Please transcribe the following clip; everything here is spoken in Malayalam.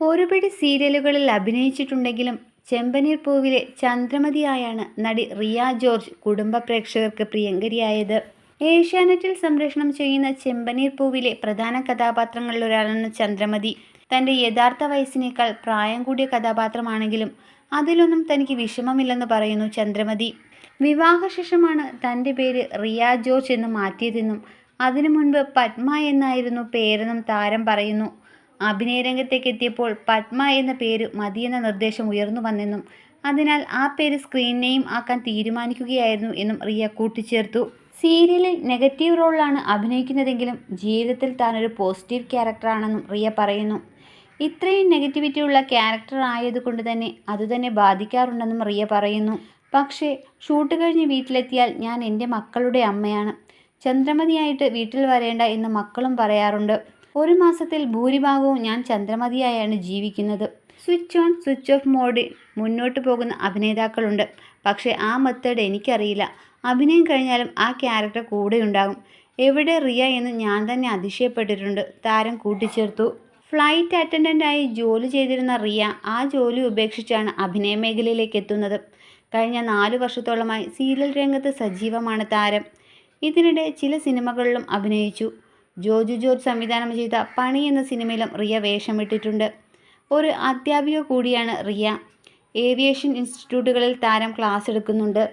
ഒരുപിടി സീരിയലുകളിൽ അഭിനയിച്ചിട്ടുണ്ടെങ്കിലും ചെമ്പനീർ പൂവിലെ ചന്ദ്രമതിയായാണ് നടി റിയ ജോർജ് കുടുംബ പ്രേക്ഷകർക്ക് പ്രിയങ്കരിയായത്. ഏഷ്യാനെറ്റിൽ സംരക്ഷണം ചെയ്യുന്ന ചെമ്പനീർ പൂവിലെ പ്രധാന കഥാപാത്രങ്ങളിലൊരാളാണ് ചന്ദ്രമതി. തന്റെ യഥാർത്ഥ വയസ്സിനേക്കാൾ പ്രായം കൂടിയ കഥാപാത്രമാണെങ്കിലും അതിലൊന്നും തനിക്ക് വിഷമമില്ലെന്ന് പറയുന്നു ചന്ദ്രമതി. വിവാഹശേഷമാണ് തന്റെ പേര് റിയ ജോർജ് എന്ന് മാറ്റിയതെന്നും അതിനു മുൻപ് പത്മ എന്നായിരുന്നു പേരെന്നും താരം പറയുന്നു. അഭിനയരംഗത്തേക്ക് എത്തിയപ്പോൾ പത്മ എന്ന പേര് മതിയെന്ന നിർദ്ദേശം ഉയർന്നു വന്നെന്നും അതിനാൽ ആ പേര് സ്ക്രീൻ നെയിം ആക്കാൻ തീരുമാനിക്കുകയായിരുന്നു എന്നും റിയ കൂട്ടിച്ചേർത്തു. സീരിയലിൽ നെഗറ്റീവ് റോളിലാണ് അഭിനയിക്കുന്നതെങ്കിലും ജീവിതത്തിൽ താനൊരു പോസിറ്റീവ് ക്യാരക്ടറാണെന്നും റിയ പറയുന്നു. ഇത്രയും നെഗറ്റിവിറ്റി ഉള്ള ക്യാരക്ടർ ആയതുകൊണ്ട് തന്നെ അതുതന്നെ ബാധിക്കാറുണ്ടെന്നും റിയ പറയുന്നു. പക്ഷേ ഷൂട്ട് കഴിഞ്ഞ് വീട്ടിലെത്തിയാൽ ഞാൻ എന്റെ മക്കളുടെ അമ്മയാണ്. ചന്ദ്രമതിയായിട്ട് വീട്ടിൽ വരേണ്ട എന്ന് മക്കളും പറയാറുണ്ട്. ഒരു മാസത്തിൽ ഭൂരിഭാഗവും ഞാൻ ചന്ദ്രമതിയായാണ് ജീവിക്കുന്നത്. സ്വിച്ച് ഓൺ സ്വിച്ച് ഓഫ് മോഡിൽ മുന്നോട്ട് പോകുന്ന അഭിനേതാക്കളുണ്ട്. പക്ഷേ ആ മെത്തേഡ് എനിക്കറിയില്ല. അഭിനയം കഴിഞ്ഞാലും ആ ക്യാരക്ടർ കൂടെയുണ്ടാകും. എവിടെ റിയ എന്ന് ഞാൻ തന്നെ അതിശയപ്പെട്ടിട്ടുണ്ട്. താരം കൂട്ടിച്ചേർത്തു. ഫ്ലൈറ്റ് അറ്റൻഡന്റായി ജോലി ചെയ്തിരുന്ന റിയ ആ ജോലി ഉപേക്ഷിച്ചാണ് അഭിനയ മേഖലയിലേക്ക് എത്തുന്നത്. കഴിഞ്ഞ നാലു വർഷത്തോളമായി സീരിയൽ രംഗത്ത് സജീവമാണ് താരം. ഇതിനിടെ ചില സിനിമകളിലും അഭിനയിച്ചു. ജോജു ജോർജ് സംവിധാനം ചെയ്ത പണി എന്ന സിനിമയിലും റിയ വേഷമിട്ടിട്ടുണ്ട്. ഒരു അധ്യാപിക കൂടിയാണ് റിയ. ഏവിയേഷൻ ഇൻസ്റ്റിറ്റ്യൂട്ടുകളിൽ താരം ക്ലാസ് എടുക്കുന്നുണ്ട്.